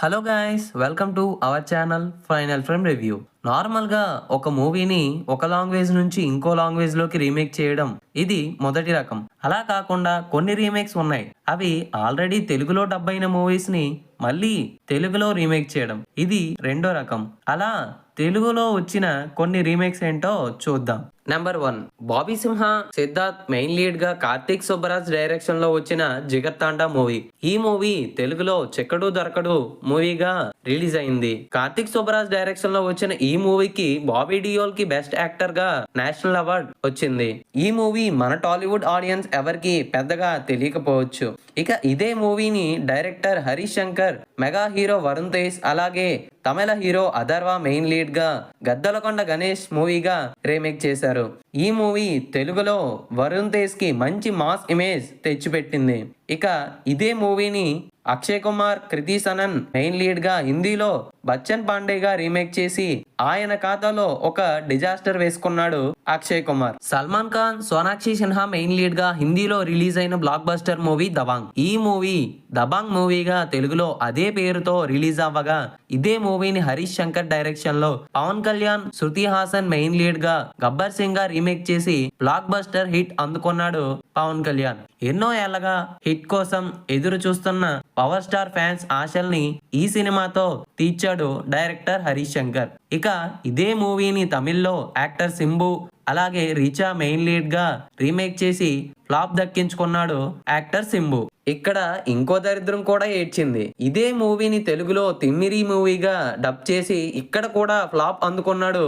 Hello guys, welcome to our channel Final Frame Review. నార్మల్గా ఒక మూవీని ఒక లాంగ్వేజ్ నుంచి ఇంకో లాంగ్వేజ్లోకి రీమేక్ చేయడం ఇది మొదటి రకం. అలా కాకుండా కొన్ని రీమేక్స్ ఉన్నాయి. అవి ఆల్రెడీ తెలుగులో డబ్ అయిన మూవీస్ని మళ్ళీ తెలుగులో రీమేక్ చేయడం. ఇది రెండో రకం. అలా తెలుగులో వచ్చిన కొన్ని రీమేక్స్ ఏంటో చూద్దాం. Number one. Bobby Simha Siddharth main లీడ్గా Karthik Subbaraj డైరెక్షన్లో వచ్చిన జిగర్తాండా మూవీ. ఈ మూవీ తెలుగులో చెక్కడు దొరకడు మూవీగా రిలీజ్ అయింది. కార్తీక్ సుబ్బరాజ్ డైరెక్షన్లో వచ్చిన ఈ ఈ మూవీకి బాబీ డియోల్కి బెస్ట్ యాక్టర్గా నేషనల్ అవార్డ్ వచ్చింది. ఈ మూవీ మన టాలీవుడ్ ఆడియన్స్ ఎవరికి పెద్దగా తెలియకపోవచ్చు. ఇక ఇదే మూవీని director Harish Shankar mega hero Varun Tej అలాగే తమిళ హీరో అథర్వ మెయిన్ లీడ్గా గద్దలకొండ గణేష్ మూవీగా రీమేక్ చేశారు. ఈ మూవీ తెలుగులో వరుణ్ తేజ్కి మంచి మాస్ ఇమేజ్ తెచ్చిపెట్టింది. ఇక ఇదే మూవీని అక్షయ్ కుమార్ కృతి సనన్ మెయిన్ లీడ్గా హిందీలో బచ్చన్ పాండే గా రీమేక్ చేసి ఆయన ఖాతాలో ఒక డిజాస్టర్ వేసుకున్నాడు అక్షయ్ కుమార్. సల్మాన్ ఖాన్ సోనాక్షి సిన్హా మెయిన్ లీడ్గా హిందీలో రిలీజ్ అయిన బ్లాక్ బస్టర్ మూవీ దబాంగ్. ఈ మూవీ దబాంగ్ మూవీగా తెలుగులో అదే పేరుతో రిలీజ్ అవ్వగా ఇదే మూవీని హరీష్ శంకర్ డైరెక్షన్లో పవన్ కళ్యాణ్ శృతి హాసన్ మెయిన్ లీడ్గా గబ్బర్ సింగ్గా రీమేక్ చేసి బ్లాక్ బస్టర్ హిట్ అందుకున్నాడు పవన్ కళ్యాణ్. ఎన్నో ఏళ్ళగా హిట్ కోసం ఎదురు చూస్తున్న పవర్ స్టార్ ఫ్యాన్స్ ఆశల్ని ఈ సినిమాతో తీర్చాడు డైరెక్టర్ హరీష్ శంకర్. ఇక ఇదే మూవీని తమిళ్ళో యాక్టర్ సింబు అలాగే రీచా మెయిన్ లీడ్గా రీమేక్ చేసి ఫ్లాప్ దక్కించుకున్నాడు యాక్టర్ సింబు. ఇక్కడ ఇంకో దరిద్రం కూడా ఏడ్చింది. ఇదే మూవీని తెలుగులో తిమ్మిరి మూవీగా డబ్ చేసి ఇక్కడ కూడా ఫ్లాప్ అందుకున్నాడు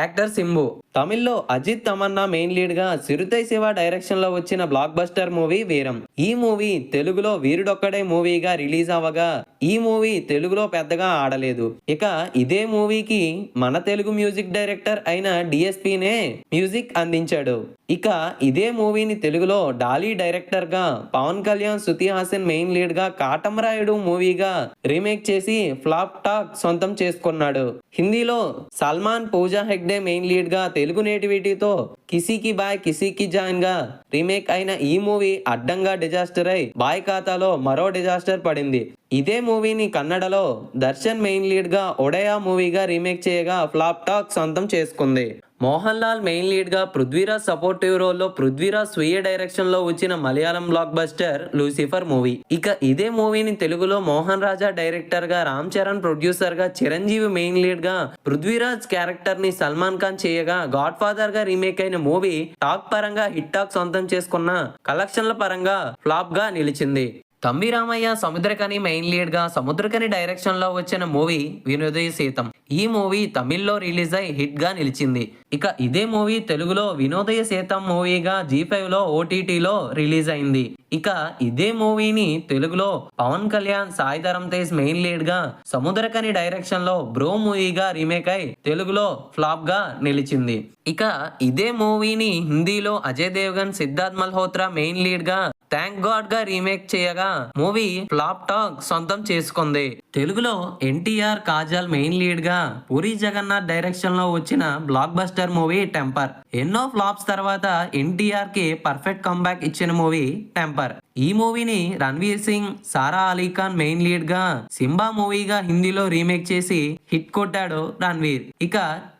యాక్టర్ సింబు. తమిళ్ళో అజిత్ తమన్నా మెయిన్ లీడ్గా సిరుతై శివ డైరెక్షన్లో వచ్చిన బ్లాక్ బస్టర్ మూవీ వీరం. ఈ మూవీ తెలుగులో వీరుడొక్కడే మూవీగా రిలీజ్ అవ్వగా ఈ మూవీ తెలుగులో పెద్దగా ఆడలేదు. ఇక ఇదే మూవీకి మన తెలుగు మ్యూజిక్ డైరెక్టర్ అయిన డిఎస్పీనే మ్యూజిక్ అందించాడు. ఇక ఇదే మూవీని తెలుగులో డాలీ డైరెక్టర్గా పవన్ కళ్యాణ్ శృతి హాసన్ మెయిన్ లీడ్గా కాటమరాయుడు మూవీగా రీమేక్ చేసి ఫ్లాప్ టాక్ సొంతం చేసుకున్నాడు. హిందీలో సల్మాన్ పూజా హెగ్డే మెయిన్ లీడ్గా తెలుగు నేటివిటీతో కిసీకి బాయ్ కిసీకి జాయిన్గా గా రీమేక్ అయిన ఈ మూవీ అడ్డంగా డిజాస్టర్ అయి బాయ్ ఖాతాలో మరో డిజాస్టర్ పడింది. ఇదే మూవీని కన్నడలో దర్శన్ మెయిన్ లీడ్గా ఒడయా మూవీగా రీమేక్ చేయగా ఫ్లాప్ టాక్ సొంతం చేసుకుంది. మోహన్ లాల్ మెయిన్ లీడ్గా పృథ్వీరాజ్ సపోర్టివ్ రోల్లో పృథ్వీరాజ్ స్వీయ డైరెక్షన్లో వచ్చిన Malayalam blockbuster Lucifer movie. ఇక ఇదే మూవీని తెలుగులో మోహన్ రాజా డైరెక్టర్గా రామ్ చరణ్ ప్రొడ్యూసర్గా చిరంజీవి మెయిన్ లీడ్గా పృథ్వీరాజ్ క్యారెక్టర్ని సల్మాన్ ఖాన్ చేయగా గాడ్ ఫాదర్గా రీమేక్ అయిన మూవీ టాక్ పరంగా హిట్ టాక్ సొంతం చేసుకున్న కలెక్షన్ల పరంగా ఫ్లాప్గా నిలిచింది. తంబిరామయ్య సముద్రకని మెయిన్ లీడ్గా సముద్రకని డైరెక్షన్లో వచ్చిన మూవీ వినోదయ సీతం. ఈ మూవీ తమిళ్ళో రిలీజ్ అయి హిట్గా నిలిచింది. ఇక ఇదే మూవీ తెలుగులో వినోదయ సీతం మూవీగా జీ ఫైవ్లో ఓటీటీలో రిలీజ్ అయింది. ఇక ఇదే మూవీని తెలుగులో పవన్ కళ్యాణ్ సాయి ధరమ్ తేజ్ మెయిన్ లీడ్గా సముద్రకని డైరెక్షన్లో బ్రో మూవీగా రీమేక్ అయి తెలుగులో ఫ్లాప్గా నిలిచింది. ఇక ఇదే మూవీని హిందీలో అజయ్ దేవ్గన్ సిద్ధార్థ్ మల్హోత్రా మెయిన్ లీడ్గా థ్యాంక్ గాడ్గా రీమేక్ చేయగా మూవీ ఫ్లాప్ టాక్ సొంతం చేసుకుంది. తెలుగులో ఎన్టీఆర్ కాజల్ మెయిన్ లీడ్గా పూరి జగన్నాథ్ డైరెక్షన్లో వచ్చిన బ్లాక్ బస్టర్ మూవీ టెంపర్ ఎన్నో ఫ్లాప్స్ తర్వాత ఎన్టీఆర్కి పర్ఫెక్ట్ కంబ్యాక్ ఇచ్చిన మూవీ టెంపర్ ఈ మూవీని రణ్వీర్ సింగ్ సారా అలీ ఖాన్ మెయిన్ లీడ్గా సింబా మూవీగా హిందీలో రీమేక్ చేసి హిట్ కొట్టాడు రణ్వీర్. ఇక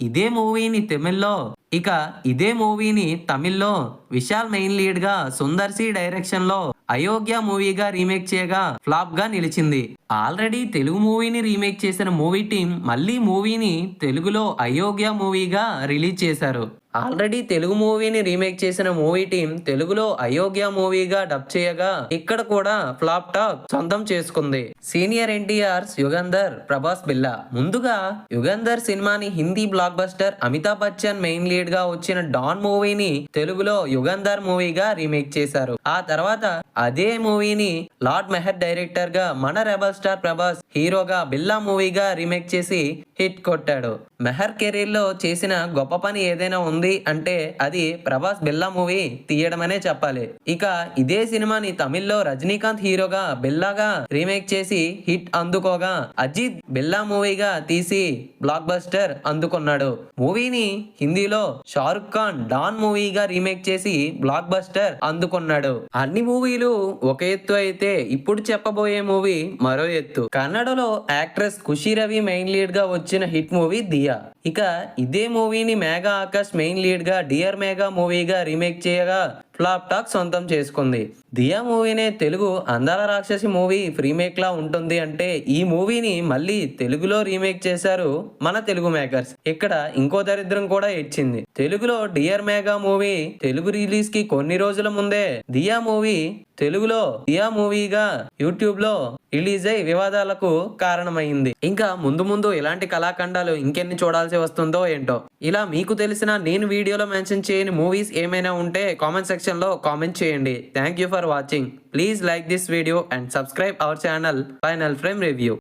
ఇదే మూవీని తమిళ్ళో ఇక ఇదే మూవీని తమిళ్ళో విశాల్ మెయిన్ లీడ్గా సుందర్ సి డైరెక్షన్లో అయోగ్య మూవీగా రీమేక్ చేయగా ఫ్లాప్గా నిలిచింది. ఆల్రెడీ తెలుగు మూవీని రీమేక్ చేసిన మూవీ టీం మళ్ళీ మూవీని తెలుగులో అయోగ్య మూవీగా రిలీజ్ చేశారు. ఆల్రెడీ తెలుగు మూవీని రీమేక్ చేసిన మూవీ టీం తెలుగులో అయోగ్య మూవీగా డబ్ చేయగా ఇక్కడ కూడా ఫ్లాప్ టాక్ సొంతం చేసుకుంది. సీనియర్ ఎన్టీఆర్ యుగంధర్ ప్రభాస్ బిల్లా. ముందుగా యుగంధర్ సినిమాని Hindi blockbuster Amitabh Bachchan main లీడ్గా వచ్చిన డాన్ మూవీని తెలుగులో యుగంధర్ మూవీగా రీమేక్ చేశారు. ఆ తర్వాత అదే మూవీని లార్డ్ మెహర్ డైరెక్టర్గా మన రెబల్ స్టార్ ప్రభాస్ హీరోగా బిల్లా మూవీగా రీమేక్ చేసి హిట్ కొట్టాడు. మెహర్ కెరీర్లో చేసిన గొప్ప పని ఏదైనా ఉంది ఉంది అంటే అది ప్రభాస్ బిల్లా మూవీ తీయడమనే చెప్పాలి. ఇక ఇదే సినిమాని తమిళ్ళో రజనీకాంత్ హీరోగా బిల్లాగా రీమేక్ చేసి హిట్ అందుకోగా అజిత్ బిల్లా మూవీగా తీసి బ్లాక్ బస్టర్ అందుకున్నాడు. మూవీని హిందీలో షారుఖ్ ఖాన్ డాన్ మూవీగా రీమేక్ చేసి బ్లాక్ బస్టర్ అందుకున్నాడు. అన్ని మూవీలు ఒక ఎత్తు అయితే ఇప్పుడు చెప్పబోయే మూవీ మరో ఎత్తు. కన్నడలో యాక్ట్రెస్ ఖుషి రవి మెయిన్ లీడ్గా వచ్చిన హిట్ మూవీ దియా. ఇక ఇదే మూవీని మేఘా ఆకాష్ మెయిన్ లీడ్గా డియర్ మేఘా మూవీగా రీమేక్ చేయగా ఫ్లాప్ టాక్ సొంతం చేసుకుంది. దియా మూవీనే తెలుగు అందాల రాక్షసి మూవీ రీమేక్ లా ఉంటుంది అంటే ఈ మూవీని మళ్ళీ తెలుగులో రీమేక్ చేశారు మన తెలుగు మేకర్స్. ఇక్కడ ఇంకో దరిద్రం కూడా ఇచ్చింది తెలుగులో డియర్ మేఘా మూవీ తెలుగు రిలీజ్కి కొన్ని రోజుల ముందే దియా మూవీ తెలుగులో దియా మూవీగా యూట్యూబ్లో రిలీజ్ అయి వివాదాలకు కారణమైంది. ఇంకా ముందు ముందు ఇలాంటి కళాఖండాలు ఇంకెన్ని చూడాల్సి వస్తుందో ఏంటో. ఇలా మీకు తెలిసిన నేను వీడియోలో మెన్షన్ చేయని మూవీస్ ఏమైనా ఉంటే కామెంట్ సెక్షన్ లో కామెంట్ చేయండి. Thank you for watching please like this video and subscribe our channel Final Frame review